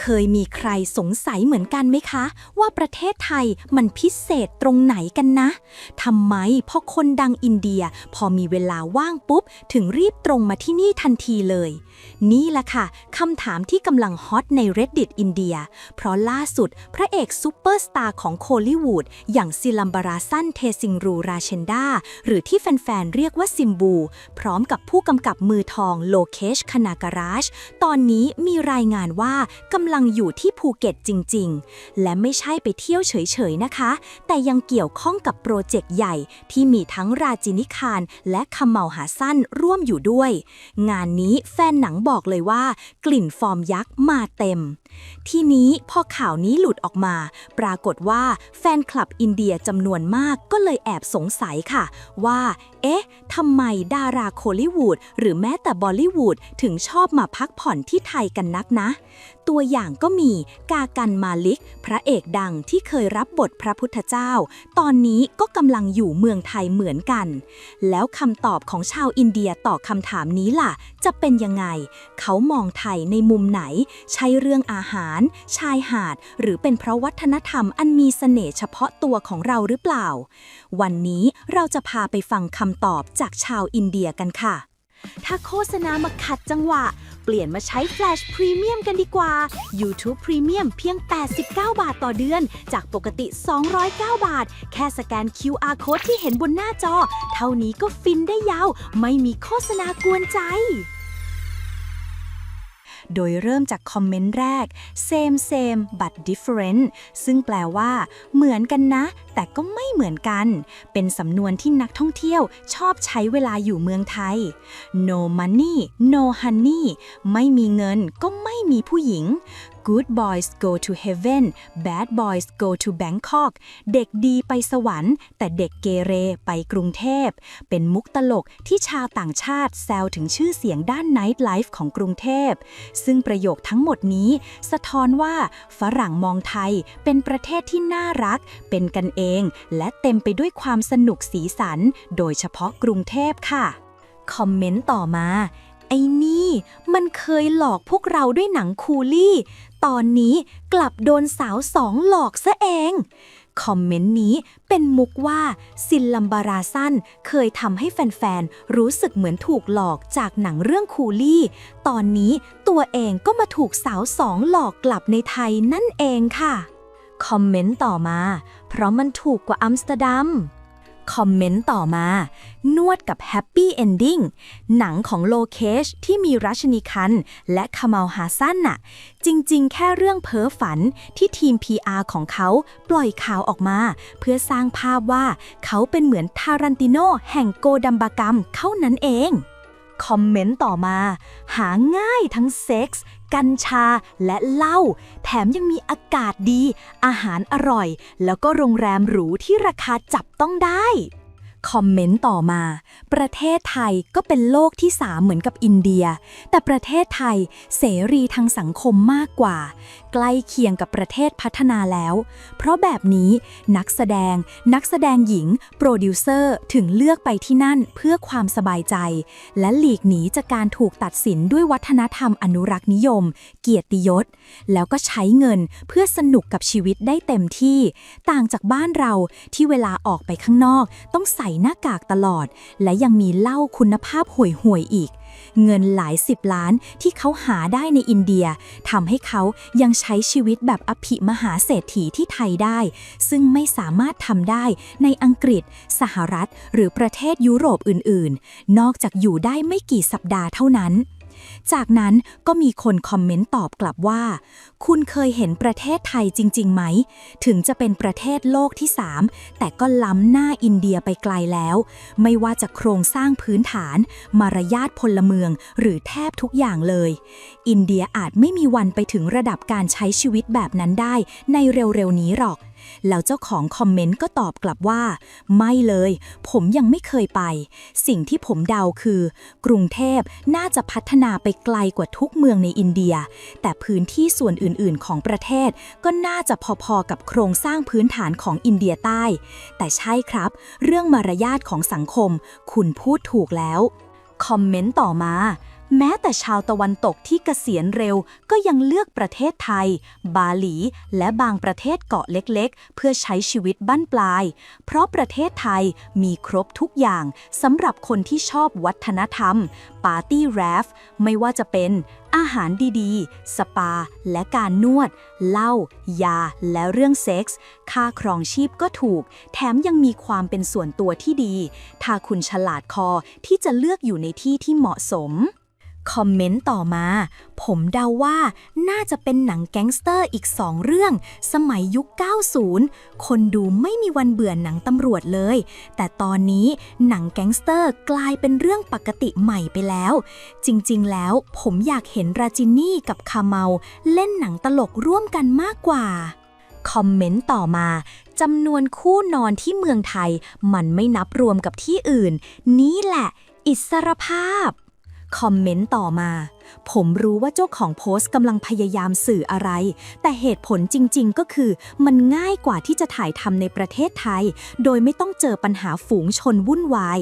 เคยมีใครสงสัยเหมือนกันไหมคะ ว่าประเทศไทยมันพิเศษตรงไหนกันนะทำไมพอคนดังอินเดียพอมีเวลาว่างปุ๊บ ถึงรีบตรงมาที่นี่ทันทีเลย นี่แหละค่ะคำถามที่กำลังฮอตใน reddit อินเดีย เพราะล่าสุดพระเอกซูเปอร์สตาร์ของโคลิวูดอย่างซิลัมบาราซันเทซิงรูราเชนดาหรือที่แฟนๆเรียกว่าซิมบู พร้อมกับผู้กำกับมือทองโลเคชคณาการาช ตอนนี้มีรายงานว่ากำำลังอยู่ที่ภูเก็ตจริง ๆ และไม่ใช่ไปเที่ยวเฉย ๆ นะคะ แต่ยังเกี่ยวข้องกับโปรเจกต์ใหญ่ที่มีทั้งราจินิคารและคำเมาหาสั้นร่วมอยู่ด้วย งานนี้แฟนหนังบอกเลยว่า กลิ่นฟอร์มยักษ์มาเต็ม ทีนี้พอข่าวนี้หลุดออกมา ปรากฏว่าแฟนคลับอินเดียจำนวนมากก็เลยแอบสงสัยค่ะ ว่าเอ๊ะ ทำไมดาราโคลิวูดหรือแม้แต่บอลิวูดถึงชอบมาพักผ่อนที่ไทยกันนักนะ ตัวอย่างก็มีกากันมาลิก พระเอกดังที่เคยรับบทพระพุทธเจ้า ตอนนี้ก็กำลังอยู่เมืองไทยเหมือนกัน แล้วคำตอบของชาวอินเดียต่อคำถามนี้ล่ะ จะเป็นยังไง เขามองไทยในมุมไหน ใช่เรื่องอาหาร ชายหาด หรือเป็นเพราะวัฒนธรรมอันมีเสน่ห์เฉพาะตัวของเราหรือเปล่า วันนี้เราจะพาไปฟังคำตอบจากชาวอินเดียกันค่ะ ถ้าโฆษณามาขัดจังหวะ เปลี่ยนมาใช้ Flash Premium กันดีกว่า YouTube Premium เพียง 89 บาทต่อเดือน จากปกติ 209 บาท แค่สแกน QR Code ที่เห็นบนหน้าจอ เท่านี้ก็ฟินได้ยาว ไม่มีโฆษณากวนใจ โดยเริ่มจากคอมเมนต์แรก same same but different ซึ่งแปลว่า เหมือนกันนะ แต่ก็ไม่เหมือนกัน เป็นสำนวนที่นักท่องเที่ยวชอบใช้เวลาอยู่เมืองไทย no money no honey ไม่มีเงินก็ไม่มีผู้หญิง good boys go to heaven bad boys go to Bangkok เด็กดีไปสวรรค์ แต่เด็กเกเรไปกรุงเทพ เป็นมุกตลกที่ชาวต่างชาติแซวถึงชื่อเสียงด้านไนท์ไลฟ์ของกรุงเทพ ซึ่งประโยคทั้งหมดนี้ สะท้อนว่าฝรั่งมองไทยเป็นประเทศที่น่ารัก เป็นกันเอง และเต็มไปด้วยความสนุกสีสัน โดยเฉพาะกรุงเทพค่ะ คอมเมนต์ต่อมา ไอ้นี่ มันเคยหลอกพวกเราด้วยหนังคูลี่ ตอนนี้กลับโดนสาวสองหลอกซะเอง คอมเมนต์นี้เป็นมุกว่าซินลัมบาราซันเคยทำให้แฟนๆ รู้สึกเหมือนถูกหลอกจากหนังเรื่องคูลี่ ตอนนี้ตัวเองก็มาถูกสาวสองหลอกกลับในไทยนั่นเองค่ะ คอมเมนต์ต่อมา เพราะมันถูกกว่าอัมสเตอร์ดัม คอมเมนต์ต่อมา นวดกับแฮปปี้เอนดิ้งหนังของโลเคชที่มีรัชนีคันและคามาลฮาซันน่ะ จริงๆ แค่เรื่องเพ้อฝันที่ทีม PR ของเขาปล่อยข่าวออกมา เพื่อสร้างภาพว่าเขาเป็นเหมือนทารันติโนแห่งโกดัมบากรรมเท่านั้นเอง คอมเมนต์ต่อมา หาง่ายทั้งเซ็กส์ กัญชาและเหล้าแถมยังมีอากาศดี อาหารอร่อย แล้วก็โรงแรมหรูที่ราคาจับต้องได้ คอมเมนต์ต่อมา ประเทศไทยก็เป็นโลกที่สามเหมือนกับอินเดีย แต่ประเทศไทยเสรีทางสังคมมากกว่า ใกล้เคียงกับประเทศพัฒนาแล้ว เพราะแบบนี้นักแสดง นักแสดงหญิง โปรดิวเซอร์ถึงเลือกไปที่นั่นเพื่อความสบายใจ และหลีกหนีจากการถูกตัดสินด้วยวัฒนธรรมอนุรักษ์นิยม เกียรติยศ แล้วก็ใช้เงินเพื่อสนุกกับชีวิตได้เต็มที่ ต่างจากบ้านเราที่เวลาออกไปข้างนอกต้องใส่หน้ากากตลอด และยังมีเหล้าคุณภาพห่วยๆอีก เงินหลายสิบล้านที่เขาหาได้ในอินเดียทำให้เขายังใช้ชีวิตแบบอภิมหาเศรษฐีที่ไทยได้ ซึ่งไม่สามารถทำได้ในอังกฤษ สหรัฐ หรือประเทศยุโรปอื่นๆ นอกจากอยู่ได้ไม่กี่สัปดาห์เท่านั้น จากนั้นก็มีคนคอมเมนต์ตอบกลับว่า คุณเคยเห็นประเทศไทยจริง ๆ ไหม ถึงจะเป็นประเทศโลกที่ 3 แต่ก็ล้ำหน้าอินเดียไปไกลแล้ว ไม่ว่าจะโครงสร้างพื้นฐาน มารยาทพลเมือง หรือแทบทุกอย่างเลย อินเดียอาจไม่มีวันไปถึงระดับการใช้ชีวิตแบบนั้นได้ในเร็วๆนี้หรอก แล้วเจ้าของคอมเมนต์ก็ตอบกลับว่า ไม่เลย ผมยังไม่เคยไป สิ่งที่ผมเดาคือ กรุงเทพน่าจะพัฒนาไปไกลกว่าทุกเมืองในอินเดีย แต่พื้นที่ส่วนอื่นๆ ของประเทศ ก็น่าจะพอๆกับโครงสร้างพื้นฐานของอินเดียใต้ แต่ใช่ครับ เรื่องมารยาทของสังคม คุณพูดถูกแล้ว คอมเมนต์ต่อมา แม้แต่ชาวตะวันตกที่เกษียณเร็วก็ยังเลือกประเทศไทย บาหลี และบางประเทศเกาะเล็กๆ เพื่อใช้ชีวิตบั้นปลาย เพราะประเทศไทยมีครบทุกอย่างสำหรับคนที่ชอบวัฒนธรรม ปาร์ตี้แรฟ ไม่ว่าจะเป็นอาหารดีๆ สปา และการนวด เหล้า ยา และเรื่องเซ็กส์ ค่าครองชีพก็ถูก แถมยังมีความเป็นส่วนตัวที่ดี ถ้าคุณฉลาดคอที่จะเลือกอยู่ในที่ที่เหมาะสม คอมเมนต์ต่อมา ผมเดาว่าน่าจะเป็นหนังแก๊งสเตอร์อีกสองเรื่อง สมัยยุค 90 คนดูไม่มีวันเบื่อหนังตำรวจเลย แต่ตอนนี้หนังแก๊งสเตอร์กลายเป็นเรื่องปกติใหม่ไปแล้ว จริงๆ แล้วผมอยากเห็นราจินี่กับคาเมาเล่นหนังตลกร่วมกันมากกว่า คอมเมนต์ต่อมาจำนวนคู่นอนที่เมืองไทย มันไม่นับรวมกับที่อื่น นี่แหละ อิสรภาพ คอมเมนต์ต่อมา ผมรู้ว่าเจ้าของโพสต์กำลังพยายามสื่ออะไร แต่เหตุผลจริง ๆ ก็คือ มันง่ายกว่าที่จะถ่ายทำในประเทศไทย โดยไม่ต้องเจอปัญหาฝูงชนวุ่นวาย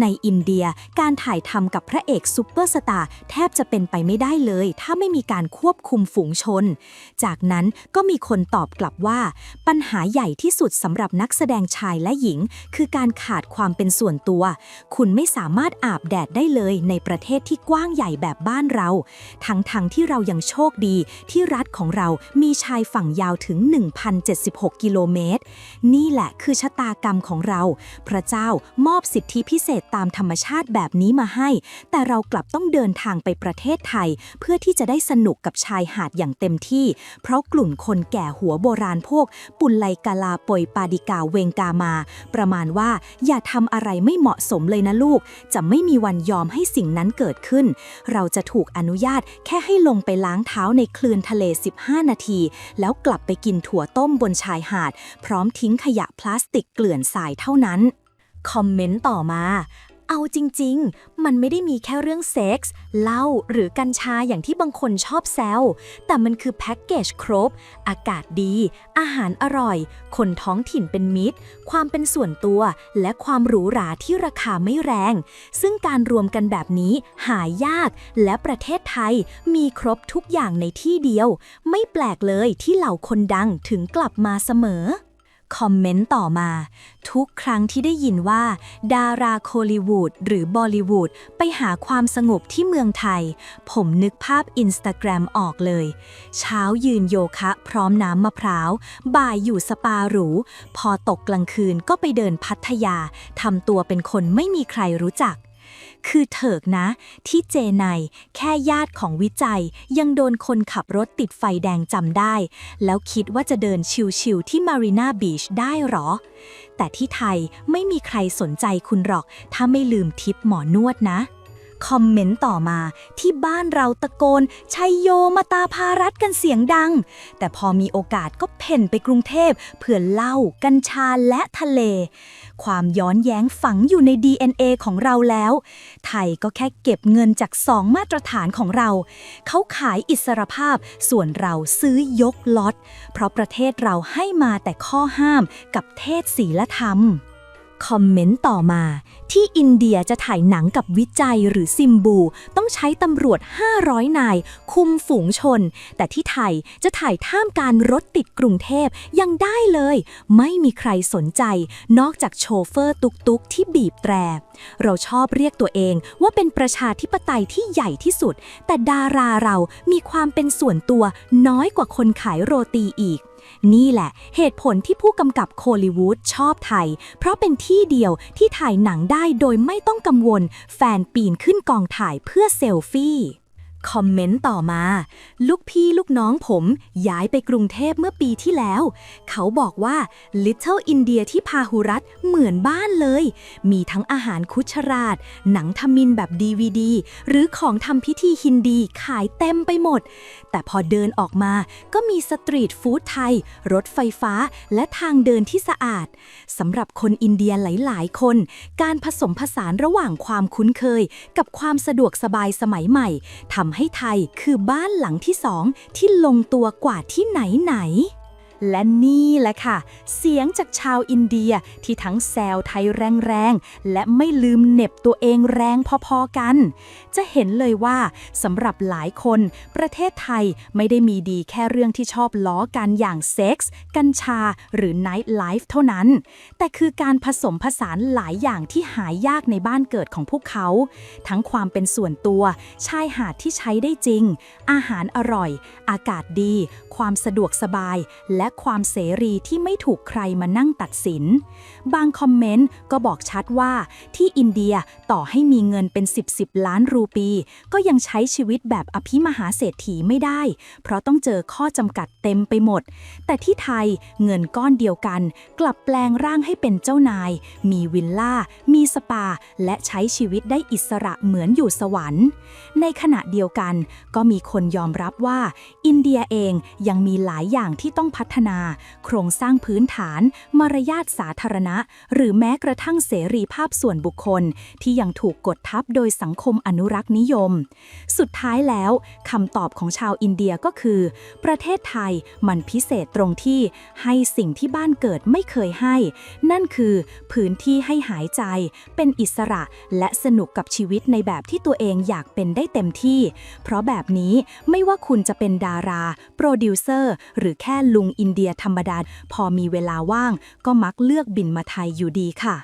ในอินเดียการถ่ายทำกับพระเอกซูเปอร์สตาร์แทบจะเป็นไปไม่ได้เลย ถ้าไม่มีการควบคุมฝูงชน จากนั้นก็มีคนตอบกลับว่า ปัญหาใหญ่ที่สุดสำหรับนักแสดงชายและหญิง คือการขาดความเป็นส่วนตัว คุณไม่สามารถอาบแดดได้เลยในประเทศที่กว้างใหญ่แบบบ้านเราทั้งๆทที่เรายังโชคดีที่รัฐของเรามีชายฝั่งยาวถึง 1,076 กิโลเมตร นี่แหละคือชะตากรรมของเรา พระเจ้ามอบสิทธิพิเศษตามธรรมชาติแบบนี้มาให้ แต่เรากลับต้องเดินทางไปประเทศไทย เพื่อที่จะได้สนุกกับชายหาดอย่างเต็มที่ เพราะกลุ่มคนแก่หัวโบราณพวก ปุลไลกาลาปอยปาดิกาเวงกามา ประมาณว่าอย่าทำอะไรไม่เหมาะสมเลยนะลูก จะไม่มีวันยอมให้สิ่งนั้นเกิดขึ้น เราจะถูกอนุญาตแค่ให้ลงไปล้างเท้าในคลื่นทะเล 15 นาที แล้วกลับไปกินถั่วต้มบนชายหาด พร้อมทิ้งขยะพลาสติกเกลื่อนทรายเท่านั้น คอมเมนต์ต่อมา เอาจริง ๆ มันไม่ได้มีแค่เรื่องเซ็กส์เหล้าหรือกัญชาอย่างที่บางคนชอบแซว แต่มันคือแพ็กเกจครบ อากาศดี อาหารอร่อย คนท้องถิ่นเป็นมิตร ความเป็นส่วนตัว และความหรูหราที่ราคาไม่แรง ซึ่งการรวมกันแบบนี้หายาก และประเทศไทยมีครบทุกอย่างในที่เดียว ไม่แปลกเลยที่เหล่าคนดังถึงกลับมาเสมอ คอมเมนต์ต่อมา ทุกครั้งที่ได้ยินว่า ดาราโคลิวูดหรือบอลิวูดไปหาความสงบที่เมืองไทย ผมนึกภาพอินสตาแกรมออกเลย เช้ายืนโยคะพร้อมน้ำมะพร้าว บ่ายอยู่สปาหรู พอตกกลางคืนก็ไปเดินพัทยาทำตัวเป็นคนไม่มีใครรู้จัก คือเถิกนะ ที่เจไนแค่ญาติของวิจัย ยังโดนคนขับรถติดไฟแดงจำได้ แล้วคิดว่าจะเดินชิวๆที่มารีนาบีชได้หรอ แต่ที่ไทยไม่มีใครสนใจคุณหรอก ถ้าไม่ลืมทิปหมอนวดนะ คอมเมนต์ต่อมาที่บ้านเราตะโกนชัยโยมาตาพารัตกันเสียงดัง แต่พอมีโอกาสก็เพ่นไปกรุงเทพเพื่อเหล้ากัญชาและทะเล ความย้อนแย้งฝังอยู่ใน DNA ของเราแล้ว ไทยก็แค่เก็บเงินจากสองมาตรฐานของเรา เขาขายอิสรภาพส่วนเราซื้อยกล็อต เพราะประเทศเราให้มาแต่ข้อห้ามกับเทศศีลธรรม คอมเมนต์ต่อมา ที่อินเดียจะถ่ายหนังกับวิจัยหรือซิมบู ต้องใช้ตำรวจ 500 นาย คุมฝูงชน แต่ที่ไทยจะถ่ายท่ามการรถติดกรุงเทพยังได้เลย ไม่มีใครสนใจ นอกจากโชเฟอร์ตุกตุกๆที่บีบแตร เราชอบเรียกตัวเองว่าเป็นประชาธิปไตยที่ใหญ่ที่สุด แต่ดาราเรามีความเป็นส่วนตัวน้อยกว่าคนขายโรตีอีก นี่แหละเหตุผลที่ผู้กำกับโคลิวูดชอบไทย เพราะเป็นที่เดียวที่ถ่ายหนังได้โดยไม่ต้องกังวล แฟนปีนขึ้นกองถ่ายเพื่อเซลฟี่ คอมเมนต์ต่อมา ลูกพี่ลูกน้องผมย้ายไปกรุงเทพเมื่อปีที่แล้ว เขาบอกว่า Little India ที่พาหุรัตเหมือนบ้านเลย มีทั้งอาหารคุชราชหนังทมินแบบ DVD หรือของทำพิธีฮินดีขายเต็มไปหมด แต่พอเดินออกมาก็มีสตรีทฟู้ดไทย รถไฟฟ้าและทางเดินที่สะอาดสำหรับคนอินเดียหลาย ๆ คน การผสมผสานระหว่างความคุ้นเคย กับความสะดวกสบายสมัยใหม่ทำให้ไทยคือบ้านหลังที่สองที่ลงตัวกว่าที่ไหนไหน และนี่แหละค่ะ เสียงจากชาวอินเดียที่ทั้งแซวไทยแรงๆ และไม่ลืมเน็บตัวเองแรงพอๆกัน จะเห็นเลยว่าสำหรับหลายคน ประเทศไทยไม่ได้มีดีแค่เรื่องที่ชอบล้อกันอย่างเซ็กส์กัญชา หรือไนท์ไลฟ์เท่านั้น แต่คือการผสมผสานหลายอย่างที่หายากในบ้านเกิดของพวกเขา ทั้งความเป็นส่วนตัว ชายหาดที่ใช้ได้จริง อาหารอร่อย อากาศดี ความสะดวกสบาย และความเสรีที่ไม่ถูกใครมานั่งตัดสิน บางคอมเมนต์ก็บอกชัดว่าที่อินเดียต่อให้มีเงินเป็น 10 10ล้านรูปี ก็ยังใช้ชีวิตแบบอภิมหาเศรษฐีไม่ได้ เพราะต้องเจอข้อจำกัดเต็มไปหมด แต่ที่ไทยเงินก้อนเดียวกัน กลับแปลงร่างให้เป็นเจ้านาย มีวิลล่า มีสปา และใช้ชีวิตได้อิสระเหมือนอยู่สวรรค์ ในขณะเดียวกัน ก็มีคนยอมรับว่า อินเดียเองยังมีหลายอย่างที่ต้องพัฒนา โครงสร้างพื้นฐาน มารยาทสาธารณะ หรือแม้กระทั่งเสรีภาพส่วนบุคคล ที่ยังถูกกดทับโดยสังคมอนุรักษ์นิยม สุดท้ายแล้วคำตอบของชาวอินเดียก็คือ ประเทศไทยมันพิเศษตรงที่ให้สิ่งที่บ้านเกิดไม่เคยให้ นั่นคือพื้นที่ให้หายใจ เป็นอิสระและสนุกกับชีวิตในแบบที่ตัวเองอยากเป็นได้เต็มที่ เพราะแบบนี้ไม่ว่าคุณจะเป็นดารา โปรดิวเซอร์ หรือแค่ลุงอินเดียธรรมดา พอมีเวลาว่างก็มักเลือกบินมาไทยอยู่ดีค่ะ